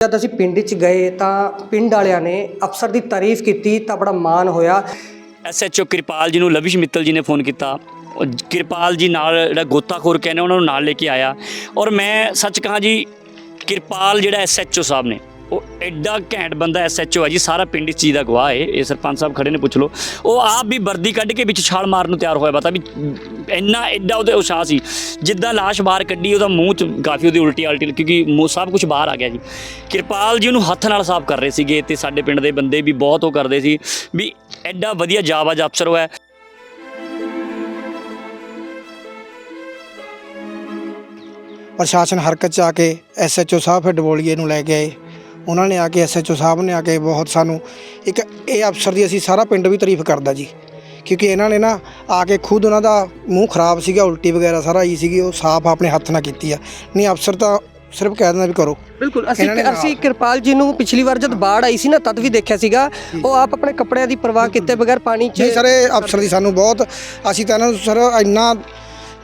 ਜਦ ਅਸੀਂ ਪਿੰਡ 'ਚ ਗਏ ਤਾਂ ਪਿੰਡ ਵਾਲਿਆਂ ਨੇ ਅਫਸਰ ਦੀ ਤਾਰੀਫ ਕੀਤੀ ਤਾਂ ਬੜਾ ਮਾਣ ਹੋਇਆ। ਐਸਐਚਓ ਕਿਰਪਾਲ ਜੀ ਨੂੰ ਲਵਿਸ਼ ਮਿੱਤਲ ਜੀ ਨੇ ਫੋਨ ਕੀਤਾ। ਉਹ ਕਿਰਪਾਲ ਜੀ ਨਾਲ ਜਿਹੜਾ ਗੋਤਾਖੋਰ ਕਹਿੰਦੇ ਉਹਨਾਂ ਨੂੰ ਨਾਲ ਲੈ ਕੇ ਆਇਆ। ਔਰ ਮੈਂ ਸੱਚ ਕਹਾਂ ਜੀ, ਕਿਰਪਾਲ ਜਿਹੜਾ ਐਸਐਚਓ ਸਾਹਿਬ ਨੇ ਉਹ ਐਡਾ ਘੈਂਟ ਬੰਦਾ ਐਸਐਚਓ ਹੈ ਜੀ, ਸਾਰਾ ਪਿੰਡ ਇਸ ਚੀਜ਼ ਦਾ ਗਵਾਹ ਹੈ ਇਹ ਸਰਪੰਚ ਸਾਹਿਬ ਖੜੇ ਨੇ, ਪੁੱਛ ਲਓ। ਉਹ ਆਪ ਵੀ ਵਰਦੀ ਕੱਢ ਕੇ ਵਿੱਚ ਛਾਲ ਮਾਰਨ ਨੂੰ ਤਿਆਰ ਹੋਇਆ ਪਤਾ ਵੀ ਇੰਨਾ ਐਡਾ ਉਹਦੇ ਉਸ਼ਾਹ ਸੀ। ਜਿੱਦਾਂ ਲਾਸ਼ ਬਾਹਰ ਕੱਢੀ, ਉਹਦਾ ਮੂੰਹ ਚ ਕਾਫੀ ਉਹਦੀ ਉਲਟੀ ਆਲਟੀ ਕਿਉਂਕਿ ਮੂੰਹ ਸਭ ਕੁਝ ਬਾਹਰ ਆ ਗਿਆ ਜੀ। ਕਿਰਪਾਲ ਜੀ ਉਹਨੂੰ ਹੱਥ ਨਾਲ ਸਾਫ਼ ਕਰ ਰਹੇ ਸੀਗੇ ਤੇ ਸਾਡੇ ਪਿੰਡ ਦੇ ਬੰਦੇ ਵੀ ਬਹੁਤ ਉਹ ਕਰਦੇ ਸੀ, ਵੀ ਐਡਾ ਵਧੀਆ ਜਾਬਾਜ਼ ਅਫਸਰ ਹੋਇਆ। ਪ੍ਰਸ਼ਾਸਨ ਹਰਕਤ ਚ ਆ ਕੇ ਐਸਐਚਓ ਸਾਹਿਬ ਫਿਰ ਡਬੋਲੀਏ ਨੂੰ ਲੈ ਕੇ ਆਏ। ਉਹਨਾਂ ਨੇ ਆ ਕੇ ਐਸਐਚਓ ਸਾਹਿਬ ਨੇ ਆ ਕੇ ਬਹੁਤ ਸਾਨੂੰ ਇੱਕ ਇਹ ਅਫਸਰ ਦੀ ਅਸੀਂ ਸਾਰਾ ਪਿੰਡ ਵੀ ਤਾਰੀਫ ਕਰਦਾ ਜੀ। ਕਿਉਂਕਿ ਇਹਨਾਂ ਨੇ ਨਾ ਆ ਕੇ ਖੁਦ ਉਹਨਾਂ ਦਾ ਮੂੰਹ ਖਰਾਬ ਸੀਗਾ ਉਲਟੀ ਵਗੈਰਾ ਸਾਰਾ ਆਈ ਸੀਗੀ ਉਹ ਸਾਫ਼ ਆਪਣੇ ਹੱਥ ਨਾਲ ਕੀਤੀ ਆ। ਨਹੀਂ ਅਫਸਰ ਤਾਂ ਸਿਰਫ ਕਹਿ ਦਿੰਦਾ ਵੀ ਕਰੋ। ਬਿਲਕੁਲ ਅਸੀਂ ਅਸੀਂ ਕਿਰਪਾਲ ਜੀ ਨੂੰ ਪਿਛਲੀ ਵਾਰ ਜਦ ਬਾੜ ਆਈ ਸੀ ਨਾ ਤਦ ਵੀ ਦੇਖਿਆ ਸੀਗਾ। ਉਹ ਆਪ ਆਪਣੇ ਕੱਪੜਿਆਂ ਦੀ ਪਰਵਾਹ ਕੀਤੇ ਬਗੈਰ ਪਾਣੀ 'ਚ ਨਹੀਂ ਸਰ ਇਹ ਅਫਸਰ ਦੀ ਸਾਨੂੰ ਬਹੁਤ ਅਸੀਂ ਤਾਂ ਇਹਨਾਂ ਨੂੰ ਸਰ ਇੰਨਾ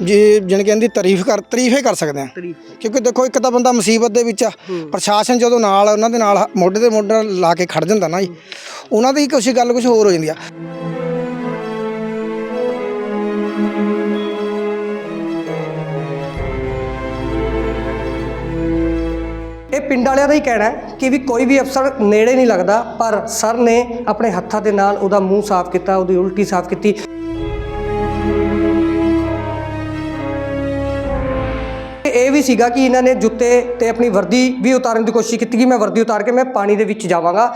ਜੀ ਜਣ ਕਹਿੰਦੀ ਤਾਰੀਫ ਕਰ ਤਾਰੀਫ ਹੀ ਕਰ ਸਕਦੇ ਹਾਂ। ਕਿਉਂਕਿ ਦੇਖੋ ਇੱਕ ਤਾਂ ਬੰਦਾ ਮੁਸੀਬਤ ਦੇ ਵਿੱਚ ਆ। ਪ੍ਰਸ਼ਾਸਨ ਜਦੋਂ ਨਾਲ ਉਹਨਾਂ ਦੇ ਨਾਲ ਮੋਢੇ ਤੇ ਮੋਢਾ ਲਾ ਕੇ ਖੜ ਜਾਂਦਾ ਨਾ ਜੀ। ਉਹਨਾਂ ਦੀ ਕੁਛ ਗੱਲ ਕੁਝ ਹੋਰ ਹੋ ਜਾਂਦੀ ਆ। ਇਹ ਪਿੰਡ ਵਾਲਿਆਂ ਦਾ ਹੀ ਕਹਿਣਾ ਹੈ ਕਿ ਵੀ ਕੋਈ ਵੀ ਅਫਸਰ ਨੇੜੇ ਨਹੀਂ ਲੱਗਦਾ ਪਰ ਸਰ ਨੇ ਆਪਣੇ ਹੱਥਾਂ ਦੇ ਨਾਲ ਉਹਦਾ ਮੂੰਹ ਸਾਫ਼ ਕੀਤਾ ਉਹਦੀ ਉਲਟੀ ਸਾਫ਼ ਕੀਤੀ। ਇਹ ਵੀ ਸੀਗਾ ਕਿ ਇਹਨਾਂ ਨੇ ਜੁੱਤੇ ਤੇ ਆਪਣੀ ਵਰਦੀ ਵੀ ਉਤਾਰਨ ਦੀ ਕੋਸ਼ਿਸ਼ ਕੀਤੀ ਕਿ ਮੈਂ ਵਰਦੀ ਉਤਾਰ ਕੇ ਮੈਂ ਪਾਣੀ ਦੇ ਵਿੱਚ ਜਾਵਾਂਗਾ।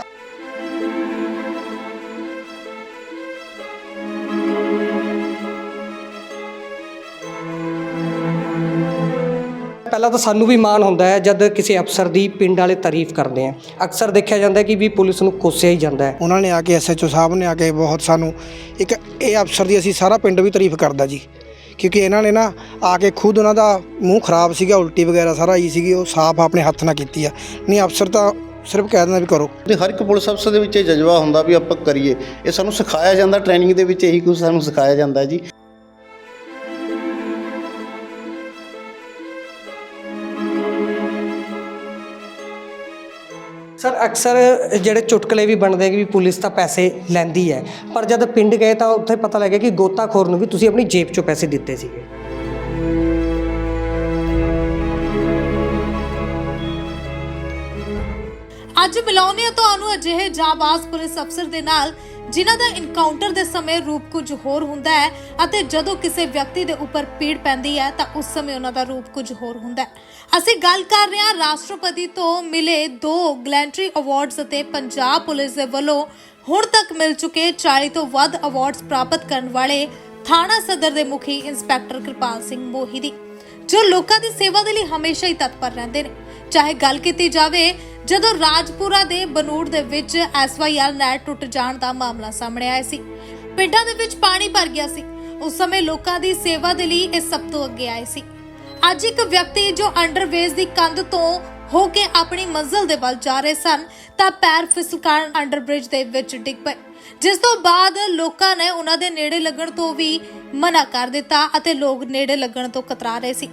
ਪਹਿਲਾਂ ਤਾਂ ਸਾਨੂੰ ਵੀ ਮਾਣ ਹੁੰਦਾ ਹੈ ਜਦ ਕਿਸੇ ਅਫਸਰ ਦੀ ਪਿੰਡ ਵਾਲੇ ਤਾਰੀਫ ਕਰਦੇ ਆ ਅਕਸਰ ਦੇਖਿਆ ਜਾਂਦਾ ਕਿ ਵੀ ਪੁਲਿਸ ਨੂੰ ਕੋਸਿਆ ਹੀ ਜਾਂਦਾ ਹੈ। ਉਹਨਾਂ ਨੇ ਆ ਕੇ ਐਸਐਚਓ ਸਾਹਿਬ ਨੇ ਆ ਕੇ ਬਹੁਤ ਸਾਨੂੰ ਇੱਕ ਇਹ ਅਫਸਰ ਦੀ ਅਸੀਂ ਸਾਰਾ ਪਿੰਡ ਵੀ ਤਾਰੀਫ ਕਰਦਾ ਜੀ। ਕਿਉਂਕਿ ਇਹਨਾਂ ਨੇ ਨਾ ਆ ਕੇ ਖੁਦ ਉਹਨਾਂ ਦਾ ਮੂੰਹ ਖਰਾਬ ਸੀਗਾ, ਉਲਟੀ ਵਗੈਰਾ ਸਾਰਾ ਆਈ ਸੀਗੀ, ਉਹ ਸਾਫ਼ ਆਪਣੇ ਹੱਥ ਨਾਲ ਕੀਤੀ ਆ। ਨਹੀਂ, ਅਫਸਰ ਤਾਂ ਸਿਰਫ ਕਹਿ ਦਿੰਦਾ ਵੀ ਕਰੋ। ਤੇ ਹਰ ਇੱਕ ਪੁਲਿਸ ਅਫਸਰ ਦੇ ਵਿੱਚ ਇਹ ਜਜ਼ਬਾ ਹੁੰਦਾ ਵੀ ਆਪਾਂ ਕਰੀਏ। ਇਹ ਸਾਨੂੰ ਸਿਖਾਇਆ ਜਾਂਦਾ ਟ੍ਰੇਨਿੰਗ ਦੇ ਵਿੱਚ ਇਹੀ ਕੁਝ ਸਾਨੂੰ ਸਿਖਾਇਆ ਜਾਂਦਾ ਜੀ। ਸਰ, ਅਕਸਰ ਜਿਹੜੇ ਚੁਟਕਲੇ ਵੀ ਬਣਦੇ ਕਿ ਵੀ ਪੁਲਿਸ ਤਾਂ ਪੈਸੇ ਲੈਂਦੀ ਹੈ, ਪਰ ਜਦ ਪਿੰਡ ਗਏ ਤਾਂ ਉੱਥੇ ਪਤਾ ਲੱਗਿਆ ਕਿ ਗੋਤਾਖੋਰ ਨੂੰ ਵੀ ਤੁਸੀਂ ਆਪਣੀ ਜੇਬ ਚੋਂ ਪੈਸੇ ਦਿੱਤੇ ਸੀਗੇ। ਅੱਜ ਮਿਲਾਉਂਦੇ ਹਾਂ ਤੁਹਾਨੂੰ ਅਜਿਹੇ ਜਾਂਬਾਜ਼ ਪੁਲਿਸ ਅਫਸਰ ਦੇ ਨਾਲ ਜਿਨ੍ਹਾਂ ਦਾ ਇਨਕਾਊਂਟਰ ਦੇ ਸਮੇਂ ਰੂਪ ਕੁਝ ਹੋਰ ਹੁੰਦਾ ਹੈ ਅਤੇ ਜਦੋਂ ਕਿਸੇ ਵਿਅਕਤੀ ਦੇ ਉੱਪਰ ਪੀੜ ਪੈਂਦੀ ਹੈ ਤਾਂ ਉਸ ਸਮੇਂ ਉਹਨਾਂ ਦਾ ਰੂਪ ਕੁਝ ਹੋਰ ਹੁੰਦਾ ਹੈ। ਅਸੀਂ ਗੱਲ ਕਰ ਰਹੇ ਹਾਂ ਰਾਸ਼ਟਰਪਤੀ ਤੋਂ ਮਿਲੇ ਦੋ ਗਲੈਂਟਰੀ ਅਵਾਰਡਸ ਅਤੇ ਪੰਜਾਬ ਪੁਲਿਸ ਦੇ ਵੱਲੋਂ ਹੁਣ ਤੱਕ ਮਿਲ ਚੁੱਕੇ 40 ਤੋਂ ਵੱਧ ਅਵਾਰਡਸ ਪ੍ਰਾਪਤ ਕਰਨ ਵਾਲੇ ਥਾਣਾ ਸਦਰ ਦੇ ਮੁਖੀ ਇੰਸਪੈਕਟਰ ਕਿਰਪਾਲ ਸਿੰਘ ਮੋਹੀ ਦੀ। ਜੋ ਲੋਕਾਂ ਦੀ ਸੇਵਾ ਦੇ ਲਈ ਹਮੇਸ਼ਾ ਹੀ ਤਤਪਰ ਰਹਿੰਦੇ ਨੇ। ਚਾਹੇ ਗੱਲ ਕੀਤੀ ਜਾਵੇ, ਜਦੋਂ ਰਾਜਪੁਰਾ ਦੇ ਬਨੂੜ ਦੇ ਵਿੱਚ ਐਸਵਾਈਆਰ ਨੈਟ ਟੁੱਟ ਜਾਣ ਦਾ ਮਾਮਲਾ ਸਾਹਮਣੇ ਆਇਆ ਸੀ। ਪਿੰਡਾਂ ਦੇ ਵਿੱਚ ਪਾਣੀ ਭਰ ਗਿਆ ਸੀ। ਉਸ ਸਮੇਂ ਲੋਕਾਂ ਦੀ ਸੇਵਾ ਦੇ ਲਈ ਇਹ ਸਭ ਤੋਂ ਅੱਗੇ ਆਏ ਸੀ। ਅੱਜ ਇੱਕ ਵਿਅਕਤੀ ਜੋ ਅੰਡਰਵੇਜ਼ ਦੀ ਕੰਧ ਤੋਂ ਹੋ ਕੇ ਆਪਣੀ ਮੰਜ਼ਿਲ ਦੇ ਵੱਲ ਜਾ ਰਹੇ ਸਨ, ਤਾਂ ਪੈਰ ਫਿਸਲ ਅੰਡਰਬ੍ਰਿਜ ਦੇ ਵਿੱਚ ਡਿੱਗ ਪਏ। ਜਿਸ ਤੋਂ ਬਾਅਦ ਲੋਕਾਂ ਨੇ ਉਹਨਾਂ ਦੇ ਨੇੜੇ ਲੱਗਣ ਤੋਂ ਵੀ ਮਨਾ ਕਰ ਦਿੱਤਾ ਅਤੇ ਲੋਕ ਨੇੜੇ ਲੱਗਣ ਤੋਂ ਕਤਰਾ ਰਹੇ ਸੀ।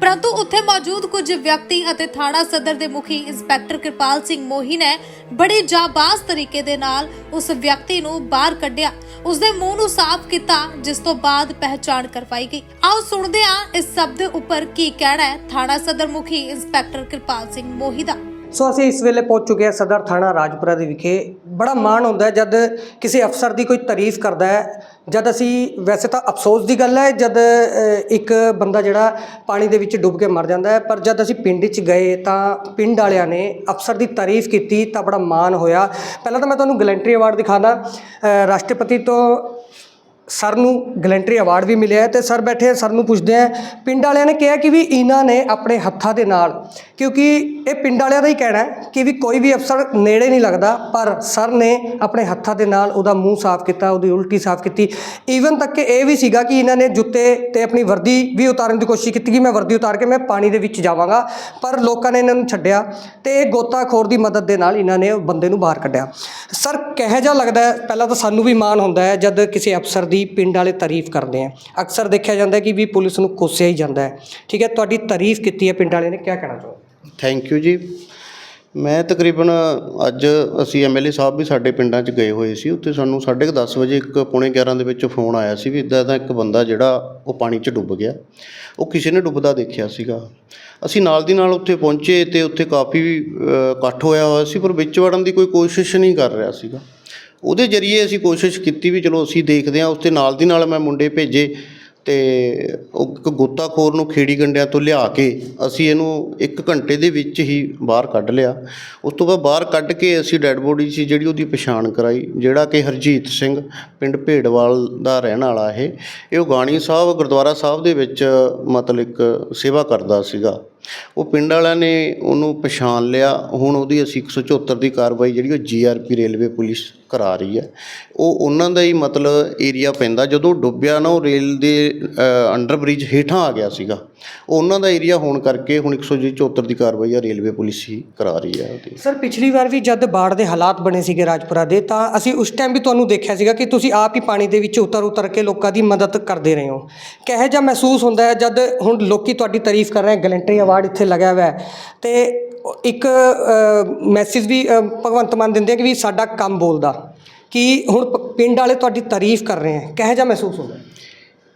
ਪਰੰਤੂ ਉੱਥੇ ਮੌਜੂਦ ਕੁਝ ਵਿਅਕਤੀ ਅਤੇ ਥਾਣਾ ਸਦਰ ਦੇ ਮੁਖੀ ਇੰਸਪੈਕਟਰ ਕਿਰਪਾਲ ਸਿੰਘ ਮੋਹੀ ਨੇ ਬੜੀ ਜਾਬਾਜ਼ ਤਰੀਕੇ ਦੇ ਨਾਲ ਉਸ ਵਿਅਕਤੀ ਨੂੰ ਬਾਹਰ ਕੱਢਿਆ। ਉਸ ਦੇ ਮੂੰਹ ਨੂੰ ਸਾਫ਼ ਕੀਤਾ, ਜਿਸ ਤੋਂ ਬਾਅਦ ਪਹਿਚਾਣ ਕਰਵਾਈ ਗਈ। ਆਓ ਸੁਣਦੇ ਹਾਂ ਇਸ ਸ਼ਬਦ ਦੇ ਉੱਪਰ ਕੀ ਕਹਿਣਾ ਹੈ ਥਾਣਾ ਸਦਰ ਮੁਖੀ ਇੰਸਪੈਕਟਰ ਕਿਰਪਾਲ ਸਿੰਘ ਮੋਹੀ ਦਾ। ਸੋ ਅਸੀਂ ਇਸ ਵੇਲੇ ਪਹੁੰਚ ਚੁੱਕੇ ਹਾਂ ਸਦਰ ਥਾਣਾ ਰਾਜਪੁਰਾ ਦੇ ਵਿਖੇ। ਬੜਾ ਮਾਣ ਹੁੰਦਾ ਜਦ ਕਿਸੇ ਅਫਸਰ ਦੀ ਕੋਈ ਤਾਰੀਫ ਕਰਦਾ ਹੈ। ਜਦ ਅਸੀਂ, ਵੈਸੇ ਤਾਂ ਅਫਸੋਸ ਦੀ ਗੱਲ ਹੈ, ਜਦ ਇੱਕ ਬੰਦਾ ਜਿਹੜਾ ਪਾਣੀ ਦੇ ਵਿੱਚ ਡੁੱਬ ਕੇ ਮਰ ਜਾਂਦਾ ਹੈ, ਪਰ ਜਦ ਅਸੀਂ ਪਿੰਡ 'ਚ ਗਏ ਤਾਂ ਪਿੰਡ ਵਾਲਿਆਂ ਨੇ ਅਫਸਰ ਦੀ ਤਾਰੀਫ ਕੀਤੀ ਤਾਂ ਬੜਾ ਮਾਣ ਹੋਇਆ। ਪਹਿਲਾਂ ਤਾਂ ਮੈਂ ਤੁਹਾਨੂੰ ਗਲੈਂਟਰੀ ਅਵਾਰਡ ਦਿਖਾਣਾ ਰਾਸ਼ਟਰਪਤੀ ਤੋਂ ਸਰ ਨੂੰ ਗਲੈਂਟਰੀ ਅਵਾਰਡ ਵੀ ਮਿਲਿਆ ਹੈ ਤੇ ਸਰ ਬੈਠੇ ਸਰ ਨੂੰ ਪੁੱਛਦੇ ਆ ਪਿੰਡ ਵਾਲਿਆਂ ਨੇ ਕਿਹਾ ਕਿ ਵੀ ਇਹਨਾਂ ਨੇ ਆਪਣੇ ਹੱਥਾਂ ਦੇ ਨਾਲ ਕਿਉਂਕਿ ਇਹ ਪਿੰਡ ਵਾਲਿਆਂ ਦਾ ਹੀ ਕਹਿਣਾ ਕਿ ਵੀ ਕੋਈ ਵੀ ਅਫਸਰ ਨੇੜੇ ਨਹੀਂ ਲੱਗਦਾ, ਪਰ ਸਰ ਨੇ ਆਪਣੇ ਹੱਥਾਂ ਦੇ ਨਾਲ ਉਹਦਾ ਮੂੰਹ ਸਾਫ਼ ਕੀਤਾ, ਉਹਦੀ ਉਲਟੀ ਸਾਫ਼ ਕੀਤੀ। ਈਵਨ ਤੱਕ ਕਿ ਇਹ ਵੀ ਸੀਗਾ ਕਿ ਇਹਨਾਂ ਨੇ ਜੁੱਤੇ ਤੇ ਆਪਣੀ ਵਰਦੀ ਵੀ ਉਤਾਰਨ ਦੀ ਕੋਸ਼ਿਸ਼ ਕੀਤੀ ਕਿ ਮੈਂ ਵਰਦੀ ਉਤਾਰ ਕੇ ਮੈਂ ਪਾਣੀ ਦੇ ਵਿੱਚ ਜਾਵਾਂਗਾ, ਪਰ ਲੋਕਾਂ ਨੇ ਇਹਨਾਂ ਨੂੰ ਛੱਡਿਆ ਤੇ ਇਹ ਗੋਤਾਖੋਰ ਦੀ ਮਦਦ ਦੇ ਨਾਲ ਇਹਨਾਂ ਨੇ ਬੰਦੇ ਨੂੰ ਬਾਹਰ ਕੱਢਿਆ। ਸਰ, ਕਿਹੋ ਜਿਹਾ ਲੱਗਦਾ ਪਹਿਲਾਂ ਤਾਂ ਸਾਨੂੰ ਵੀ ਮਾਣ ਹੁੰਦਾ ਹੈ ਜਦ ਕਿਸੇ ਅਫਸਰ ਦੀ ਪਿੰਡ ਵਾਲੇ ਤਾਰੀਫ ਕਰਦੇ ਆ। ਅਕਸਰ ਦੇਖਿਆ ਜਾਂਦਾ ਕਿ ਵੀ ਪੁਲਿਸ ਨੂੰ ਕੋਸਿਆ ਹੀ ਜਾਂਦਾ ਹੈ। ਠੀਕ ਹੈ, ਤੁਹਾਡੀ ਤਾਰੀਫ ਕੀਤੀ ਹੈ ਪਿੰਡ ਵਾਲੇ ਨੇ ਕੀ ਕਹਿਣਾ ਚਾਹੋ ਥੈਂਕ ਯੂ ਜੀ। ਮੈਂ ਤਕਰੀਬਨ ਅੱਜ ਅਸੀਂ ਐਮਐਲਏ ਸਾਹਿਬ ਵੀ ਸਾਡੇ ਪਿੰਡਾਂ 'ਚ ਗਏ ਹੋਏ ਸੀ। ਉੱਥੇ ਸਾਨੂੰ 10:30 ਵਜੇ ਇੱਕ ਪੌਣੇ 11 ਦੇ ਵਿੱਚ ਫੋਨ ਆਇਆ ਸੀ ਵੀ ਇੱਦਾਂ ਦਾ ਇੱਕ ਬੰਦਾ ਜਿਹੜਾ ਉਹ ਪਾਣੀ 'ਚ ਡੁੱਬ ਗਿਆ। ਉਹ ਕਿਸੇ ਨੇ ਡੁੱਬਦਾ ਦੇਖਿਆ ਸੀਗਾ। ਅਸੀਂ ਨਾਲ ਦੀ ਨਾਲ ਉੱਥੇ ਪਹੁੰਚੇ ਤੇ ਉੱਥੇ ਕਾਫੀ ਇਕੱਠ ਹੋਇਆ ਹੋਇਆ ਸੀ, ਪਰ ਵਿੱਚ ਵੜਨ ਦੀ ਕੋਈ ਕੋਸ਼ਿਸ਼ ਨਹੀਂ ਕਰ ਰਿਹਾ ਸੀਗਾ। ਉਹਦੇ ਜਰੀਏ ਅਸੀਂ ਕੋਸ਼ਿਸ਼ ਕੀਤੀ ਵੀ ਚਲੋ ਅਸੀਂ ਦੇਖਦੇ ਹਾਂ ਉੱਥੇ ਨਾਲ ਦੀ ਨਾਲ ਮੈਂ ਮੁੰਡੇ ਭੇਜੇ। ਅਤੇ ਉਹ ਇੱਕ ਗੋਤਾਖੋਰ ਨੂੰ ਖੇੜੀ ਗੰਡਿਆਂ ਤੋਂ ਲਿਆ ਕੇ ਅਸੀਂ ਇਹਨੂੰ ਇੱਕ ਘੰਟੇ ਦੇ ਵਿੱਚ ਹੀ ਬਾਹਰ ਕੱਢ ਲਿਆ। ਉਸ ਤੋਂ ਬਾਅਦ ਬਾਹਰ ਕੱਢ ਕੇ ਅਸੀਂ ਡੈੱਡ ਬੋਡੀ ਸੀ ਜਿਹੜੀ ਉਹਦੀ ਪਛਾਣ ਕਰਾਈ, ਜਿਹੜਾ ਕਿ ਹਰਜੀਤ ਸਿੰਘ ਪਿੰਡ ਭੇੜਵਾਲ ਦਾ ਰਹਿਣ ਵਾਲਾ ਇਹ। ਇਹ ਉਗਾਣੀ ਸਾਹਿਬ, ਗੁਰਦੁਆਰਾ ਸਾਹਿਬ ਦੇ ਵਿੱਚ ਮਤਲਬ ਇੱਕ ਸੇਵਾ ਕਰਦਾ ਸੀਗਾ। ਉਹ ਪਿੰਡ ਵਾਲਿਆਂ ਨੇ ਉਹਨੂੰ ਪਛਾਣ ਲਿਆ। ਹੁਣ ਉਹਦੀ ਅਸੀਂ 174 ਦੀ ਕਾਰਵਾਈ ਜਿਹੜੀ ਉਹ ਜੀਆਰਪੀ ਰੇਲਵੇ ਪੁਲਿਸ ਕਰਾ ਰਹੀ ਹੈ। ਉਹ ਉਹਨਾਂ ਦਾ ਹੀ ਮਤਲਬ ਏਰੀਆ ਪੈਂਦਾ। ਜਦੋਂ ਡੁੱਬਿਆ ਨਾ ਉਹ ਰੇਲ ਦੇ ਅੰਡਰ ਬ੍ਰਿਜ ਹੇਠਾਂ ਆ ਗਿਆ ਸੀਗਾ। ਉਹਨਾਂ ਦਾ ਏਰੀਆ ਹੋਣ ਕਰਕੇ ਹੁਣ 174 ਦੀ ਕਾਰਵਾਈ ਆ ਰੇਲਵੇ ਪੁਲਿਸ ਹੀ ਕਰਾ ਰਹੀ ਹੈ ਉਹਦੀ। ਸਰ, ਪਿਛਲੀ ਵਾਰ ਵੀ ਜਦ ਬਾੜ ਦੇ ਹਾਲਾਤ ਬਣੇ ਸੀਗੇ ਰਾਜਪੁਰਾ ਦੇ, ਤਾਂ ਅਸੀਂ ਉਸ ਟਾਈਮ ਵੀ ਤੁਹਾਨੂੰ ਦੇਖਿਆ ਸੀਗਾ ਕਿ ਤੁਸੀਂ ਆਪ ਹੀ ਪਾਣੀ ਦੇ ਵਿੱਚ ਉਤਰ ਉਤਰ ਕੇ ਲੋਕਾਂ ਦੀ ਮਦਦ ਕਰਦੇ ਰਹੇ ਹੋ। ਕਿਹੋ ਜਿਹਾ ਮਹਿਸੂਸ ਹੁੰਦਾ ਹੈ ਜਦ ਹੁਣ ਲੋਕੀ ਤੁਹਾਡੀ ਤਾਰੀਫ ਕਰ ਰਹੇ ਗਲੈਂਟਰੀ ਅਵਾਰਡ ਇੱਥੇ ਲੱਗਿਆ ਹੋਇਆ ਹੈ। ਤੇ ਇੱਕ ਮੈਸੇਜ ਵੀ ਭਗਵੰਤ ਮਾਨ ਦਿੰਦੇ ਆ ਕਿ ਵੀ ਸਾਡਾ ਕੰਮ ਬੋਲਦਾ। ਕਿ ਹੁਣ ਪਿੰਡ ਵਾਲੇ ਤੁਹਾਡੀ ਤਾਰੀਫ ਕਰ ਰਹੇ ਹੈ। ਕਿਹੋ ਜਿਹਾ ਮਹਿਸੂਸ ਹੁੰਦਾ?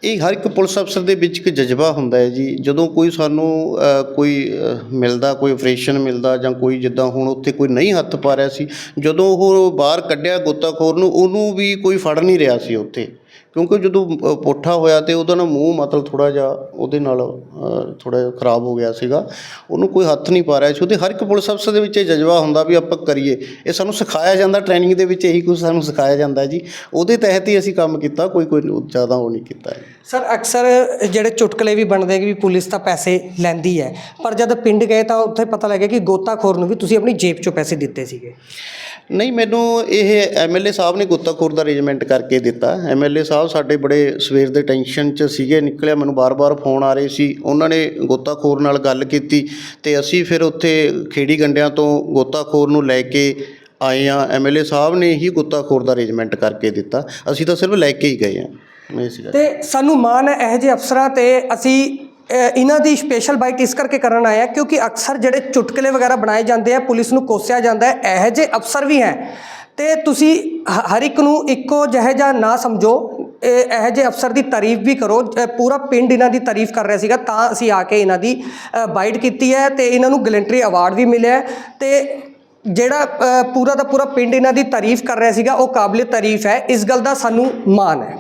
ਇਹ ਹਰ ਇੱਕ ਪੁਲਿਸ ਅਫਸਰ ਦੇ ਵਿੱਚ ਇੱਕ ਜਜ਼ਬਾ ਹੁੰਦਾ ਹੈ ਜੀ। ਜਦੋਂ ਕੋਈ ਸਾਨੂੰ ਕੋਈ ਮਿਲਦਾ, ਕੋਈ ਆਪਰੇਸ਼ਨ ਮਿਲਦਾ ਜਾਂ ਕੋਈ ਜਿੱਦਾਂ ਹੁਣ ਉੱਥੇ ਕੋਈ ਨਹੀਂ ਹੱਥ ਪਾ ਰਿਹਾ ਸੀ, ਜਦੋਂ ਉਹ ਬਾਹਰ ਕੱਢਿਆ ਗੋਤਾਖੋਰ ਨੂੰ, ਉਹਨੂੰ ਵੀ ਕੋਈ ਫੜ ਨਹੀਂ ਰਿਹਾ ਸੀ ਉੱਥੇ। ਕਿਉਂਕਿ ਜਦੋਂ ਪੁੱਠਾ ਹੋਇਆ ਤੇ ਉਹਦਾ ਨਾ ਮੂੰਹ ਮਤਲਬ ਥੋੜਾ ਜਿਹਾ ਉਹਦੇ ਨਾਲ ਥੋੜਾ ਜਿਹਾ ਖਰਾਬ ਹੋ ਗਿਆ ਸੀਗਾ। ਉਹਨੂੰ ਕੋਈ ਹੱਥ ਨਹੀਂ ਪਾ ਰਿਹਾ ਸੀ। ਉਹਦੇ ਹਰ ਇੱਕ ਪੁਲਿਸ ਅਫਸਰ ਦੇ ਵਿੱਚ ਇਹ ਜਜ਼ਬਾ ਹੁੰਦਾ ਵੀ ਆਪਾਂ ਕਰੀਏ। ਇਹ ਸਾਨੂੰ ਸਿਖਾਇਆ ਜਾਂਦਾ ਟ੍ਰੇਨਿੰਗ ਦੇ ਵਿੱਚ ਇਹੀ ਕੁਝ ਸਾਨੂੰ ਸਿਖਾਇਆ ਜਾਂਦਾ ਜੀ। ਉਹਦੇ ਤਹਿਤ ਹੀ ਅਸੀਂ ਕੰਮ ਕੀਤਾ ਕੋਈ ਕੋਈ ਜ਼ਿਆਦਾ ਉਹ ਨਹੀਂ ਕੀਤਾ ਸਰ ਅਕਸਰ ਜਿਹੜੇ ਚੁਟਕਲੇ ਵੀ ਬਣਦੇ ਕਿ ਵੀ ਪੁਲਿਸ ਤਾਂ ਪੈਸੇ ਲੈਂਦੀ ਹੈ ਪਰ ਜਦ ਪਿੰਡ ਗਏ ਤਾਂ ਉੱਥੇ ਪਤਾ ਲੱਗਿਆ ਕਿ ਗੋਤਾਖੋਰ ਨੂੰ ਵੀ ਤੁਸੀਂ ਆਪਣੀ ਜੇਬ ਚੋਂ ਪੈਸੇ ਦਿੱਤੇ ਸੀਗੇ। ਨਹੀਂ ਮੈਨੂੰ ਇਹ ਐਮਐਲਏ ਸਾਹਿਬ ਨੇ ਗੁੱਤਾਖੋਰ ਦਾ ਅਰੇਂਜਮੈਂਟ ਕਰਕੇ ਦਿੱਤਾ। ਐਮਐਲਏ ਸਾਹਿਬ ਸਾਹਿਬ ਸਾਡੇ ਬੜੇ ਸਵੇਰ ਦੇ ਟੈਨਸ਼ਨ 'ਚ ਸੀਗੇ, ਨਿਕਲਿਆ ਮੈਨੂੰ ਬਾਰ-ਬਾਰ ਫੋਨ ਆ ਰਹੇ ਸੀ। ਉਹਨਾਂ ਨੇ ਗੋਤਾਖੋਰ ਨਾਲ ਗੱਲ ਕੀਤੀ ਤੇ ਅਸੀਂ ਫਿਰ ਉੱਥੇ ਖੇੜੀ ਗੰਡਿਆਂ ਤੋਂ ਗੋਤਾਖੋਰ ਨੂੰ ਲੈ ਕੇ ਆਏ ਆ ਐਮਐਲਏ ਸਾਹਿਬ ਨੇ ਹੀ ਗੁੱਤਾਖੋਰ ਦਾ ਅਰੇਂਜਮੈਂਟ ਕਰਕੇ ਦਿੱਤਾ। ਅਸੀਂ ਤਾਂ ਸਿਰਫ ਲੈ ਕੇ ਹੀ ਗਏ ਆ ਮੈਂ ਤੇ ਸਾਨੂੰ ਮਾਣ ਹੈ ਇਹੋ ਜਿਹੇ ਅਫਸਰਾਂ ਤੇ ਅਸੀਂ ਇਹਨਾਂ ਦੀ ਸਪੈਸ਼ਲ ਬਾਈਟ ਇਸ ਕਰਕੇ ਕਰਨ ਆਏ ਆ ਕਿਉਂਕਿ ਅਕਸਰ ਜਿਹੜੇ ਚੁਟਕਲੇ ਵਗੈਰਾ ਬਣਾਏ ਜਾਂਦੇ ਆ, ਪੁਲਿਸ ਨੂੰ ਕੋਸਿਆ ਜਾਂਦਾ ਹੈ, ਇਹੋ ਜਿਹੇ ਅਫਸਰ ਵੀ ਹੈ। ਤੇ ਤੁਸੀਂ ਹ- ਹਰ ਇੱਕ ਨੂੰ ਇੱਕੋ ਜਿਹੇ ਜਿਹਾ ਨਾ ਸਮਝੋ। ਇਹ ਇਹੋ ਜਿਹੇ ਅਫਸਰ ਦੀ ਤਾਰੀਫ ਵੀ ਕਰੋ ਪੂਰਾ ਪਿੰਡ ਇਹਨਾਂ ਦੀ ਤਾਰੀਫ ਕਰ ਰਿਹਾ ਸੀਗਾ ਤਾਂ ਅਸੀਂ ਆ ਕੇ ਇਹਨਾਂ ਦੀ ਅ, ਬਾਈਟ ਕੀਤੀ ਹੈ ਤੇ ਇਹਨਾਂ ਨੂੰ ਗਲੈਂਟਰੀ ਅਵਾਰਡ ਵੀ ਮਿਲਿਆ ਹੈ ਤੇ ਜਿਹੜਾ ਪੂਰਾ ਦਾ ਪੂਰਾ ਪਿੰਡ ਇਹਨਾਂ ਦੀ ਤਾਰੀਫ ਕਰ ਰਿਹਾ ਸੀਗਾ ਉਹ ਕਾਬਲੇ ਤਾਰੀਫ ਹੈ ਇਸ ਗੱਲ ਦਾ ਸਾਨੂੰ ਮਾਣ ਹੈ।